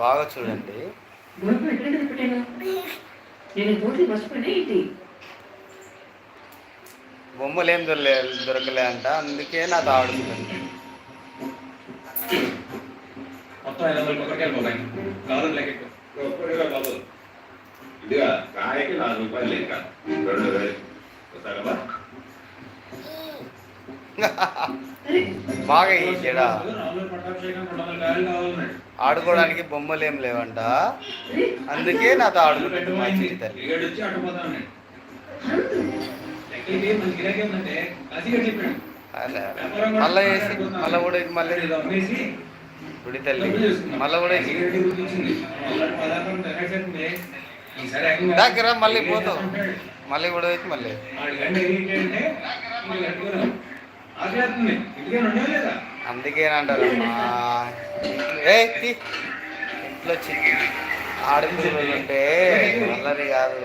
బాగా చూడండి. బొమ్మలు ఏం దొరలే దొరకలే అంట. అందుకే ఇదిగా కాయకి నాలుగు రూపాయలు లెక్క. రెండు వేలు. వస్తారమ్మా అరే బాగా కావాలన్నాడు ఆడుకోవడానికి బొమ్మలు ఏం లేవంట అందుకే నాతో ఆడుకుంటుంది మా అలా మళ్ళీ వేసి మళ్ళీ కూడా ఇది మళ్ళీ గుడి తల్లి. మళ్ళీ కూడా దగ్గర మళ్ళీ ఉంటాడు. మళ్ళీ కూడా వేసి మళ్ళీ. అందుకేనంటారు. ఇంట్లో చిట్టి ఆడుపిల్లలు ఉంటే అల్లరి కాదు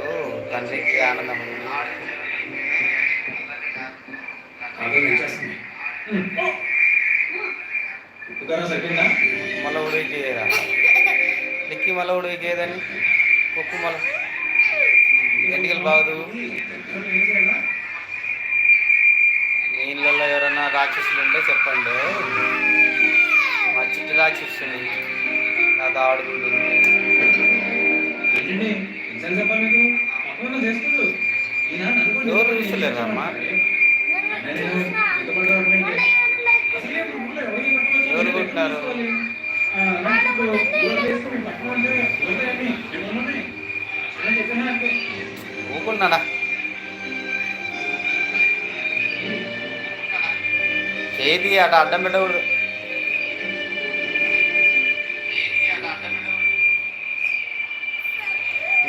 తండ్రికి ఆనందం. ఓ! ఉప్పు కారం సరిపోయిందా మళ్ళీ ఉడికి మళ్ళీ ఉడికి ఏదని కుప్పు మళ్ళీ ఎంటికలు బాగదు రాక్షసులు ఉంటే చెప్పండి మా చిట్టి రాక్షసుని నాతో ఆడుకుంటుంది ఎవరు చూస్తలేరమ్మా? ఎవరు కొట్టినారు? ఊకున్నానా ఏది అట అడ్డం పెట్టకూడదు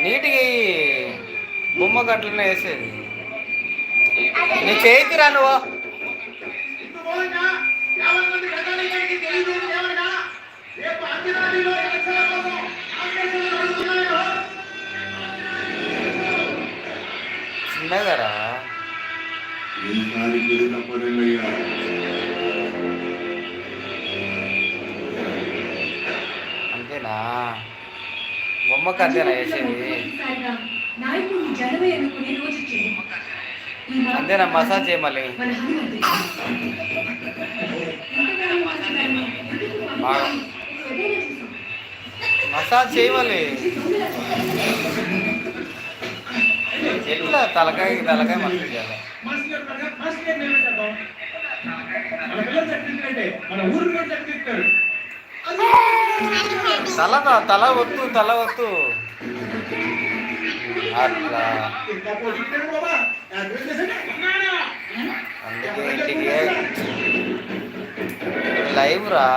నీటికి బొమ్మ గట్లనే వేసేది. నీ చేతిరా నువ్వు. చిన్నగారా? ఈసారి మీరు అంతేనా బొమ్మకి అంతేనా వేసేది. అంతేనా? మసాజ్ చేయమల్లి మసాజ్ చేయమల్లి ఎట్లా? తలకాయ తలకాయ మసాజ్ చేయాలి. మన ఊరు కూడా తల తల వద్దు తల వద్దు అట్లా. అందుకే ఇంటికి లైవ్ రా.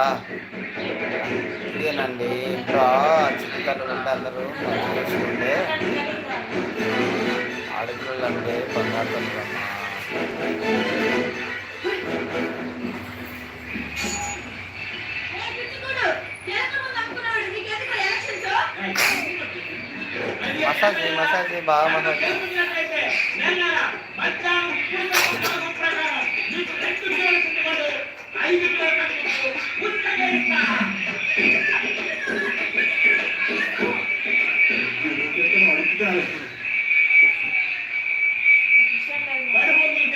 ఇదేనండి. ఇంట్లో చిన్నతల్లు ఉంటే అందరూ మంచిగా చూసుకుంటే ఆడపిల్లలు అంటే బంగారు మసాజ్ చేయి, మసాజ్ చేయి, బాగా మసాజ్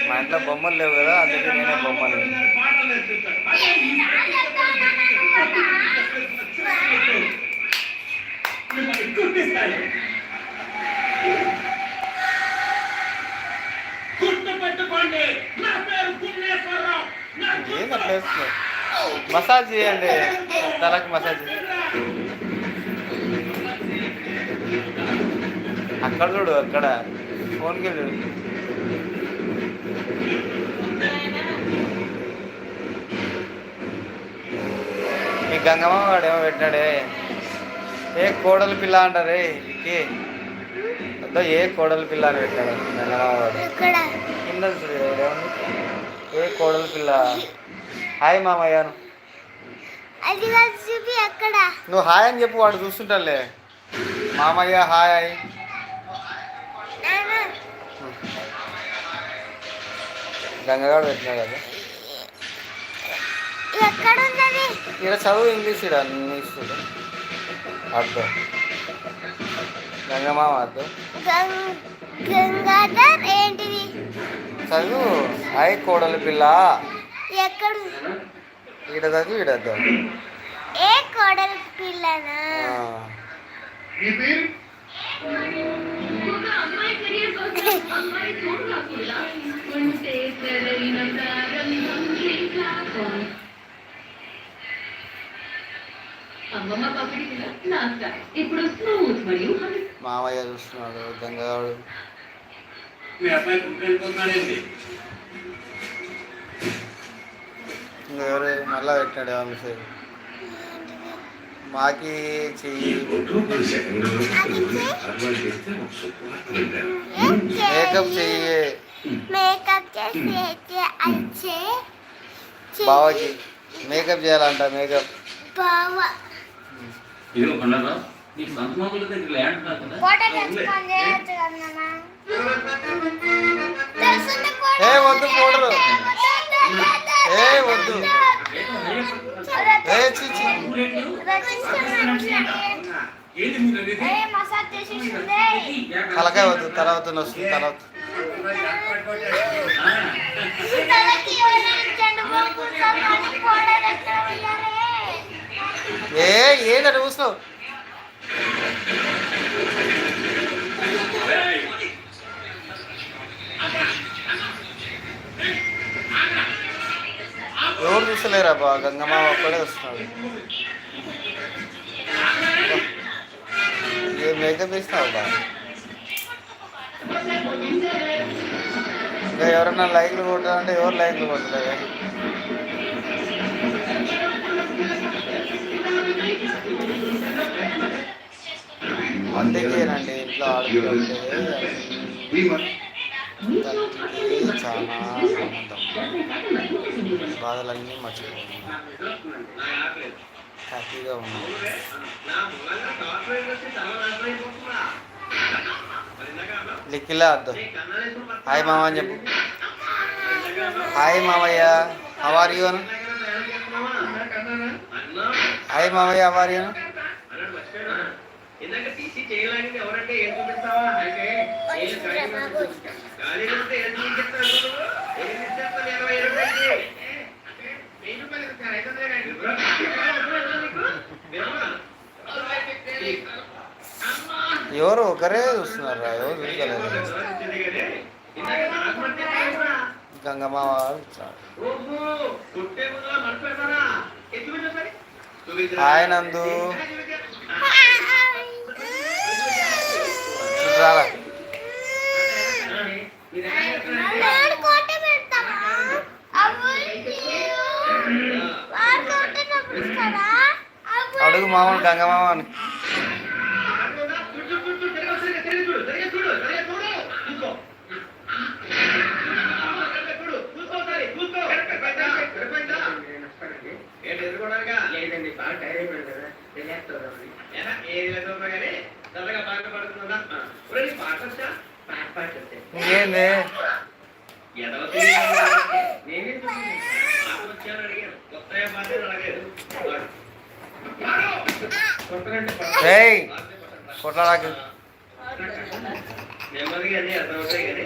మా ఇంట్లో బొమ్మలు లేవు కదా అందుకే నేనే బొమ్మలు గుర్తుపెట్టుకోండి నా పేరు పుణ్యేశ్వరరావు నా ఏం అట్లా వేస్తున్నావు? మసాజ్ చేయండి. తలకి మసాజ్. అక్కడ చూడు అక్కడ. ఫోన్కి చూడు. మీ గంగమ్మ వాడు ఏమో పెట్టినాడే ఏ కోడల పిల్ల అంటారే ఏ అదో ఏ కోడల పిల్ల అని పెట్టాడు. గంగమ్మ వాడు. కింద చూడు ఏ కోడల పిల్ల? హాయ్ మామయ్యను ఎక్కడ నువ్వు హాయ్ అని చెప్పు వాడు చూస్తుంటాలే మామయ్య హాయ్. గంగగాడు పెట్టినాడు కదా. ఇక్కడ చదువు ఇంగ్లీష్ ఇక్కడ ఇంగ్లీష్ అద్దు. గంగమామ గంగాధర్ ఏంటిది? చదువు. హాయ్ కోడలి పిల్ల. ఎక్కడ? ఈడ చదువు ఈడద్దు. ఏ కోడలి పిల్లనా? మామయ్య చూస్తున్నాడు గంగగాడు మీ అబ్బాయి గుంపు వెళ్ళిపోతున్నాడండి ఎవరు మళ్ళా పెట్టాడు ఆ మెసేజ్ మాకి మేకప్ చెయ్యి. మేకప్ చేసి బావకి. మేకప్ చేయాలంట మేకప్. బావ. ఇదిగో కొండరా నీ సొంత మామూలు దగ్గర ల్యాండ్ ఉన్నారు కదా? ఫోటో తెచ్చుకొని చేయొచ్చు కదా నాన్న. తెలుసుంటే ఫోటో ఏ వద్దు పౌడరు ఏ వద్దు ఏ చిచి ఏంటి మీరు అనేది? ఏ మసాజ్ చేసేసిందే బాగా వద్దు తర్వాత వస్తుంది తర్వాత. ఏ ఏంటంటే చూస్తున్నావు ఎవరు చూసలేరా బా? గంగమ్మ ఒక్కడే వస్తున్నాడు. ఏ మేకప్ వేసినావు బాగా ఇంకా ఎవరన్నా లైక్లు కొట్టాలంటే ఎవరు లైక్లు కొట్టలేదు? అందుకేనండి ఇంట్లో ఆడుకుంటే చాలా ఆనందం బాధలన్నీ మర్చిపోయింది హ్యాపీగా ఉన్నాం లిక్కిలా అద్దు హాయ్ మామ అని చెప్పు హాయ్ మామయ్య హవార్ యూ అను హాయ్ మామయ్య హవార్ యూ అను ఇందాక టీసీ చేయడానికి ఎవరంటే ఏం చూపిస్తావా అంటే ఏం ఖాళీ చూపిస్తా. ఖాళీ ఉంటే ఏం చూపిస్తాను ఎవరు ఒకరే చూస్తున్నారా ఎవరు చూస్తలేరు గంగమ్మ ఇచ్చాడు ఓహో, కొట్టే ముందులా ఏయ్. కొట్లాడాకు నెమ్మదిగా అన్నీ అర్థమవుతాయి కానీ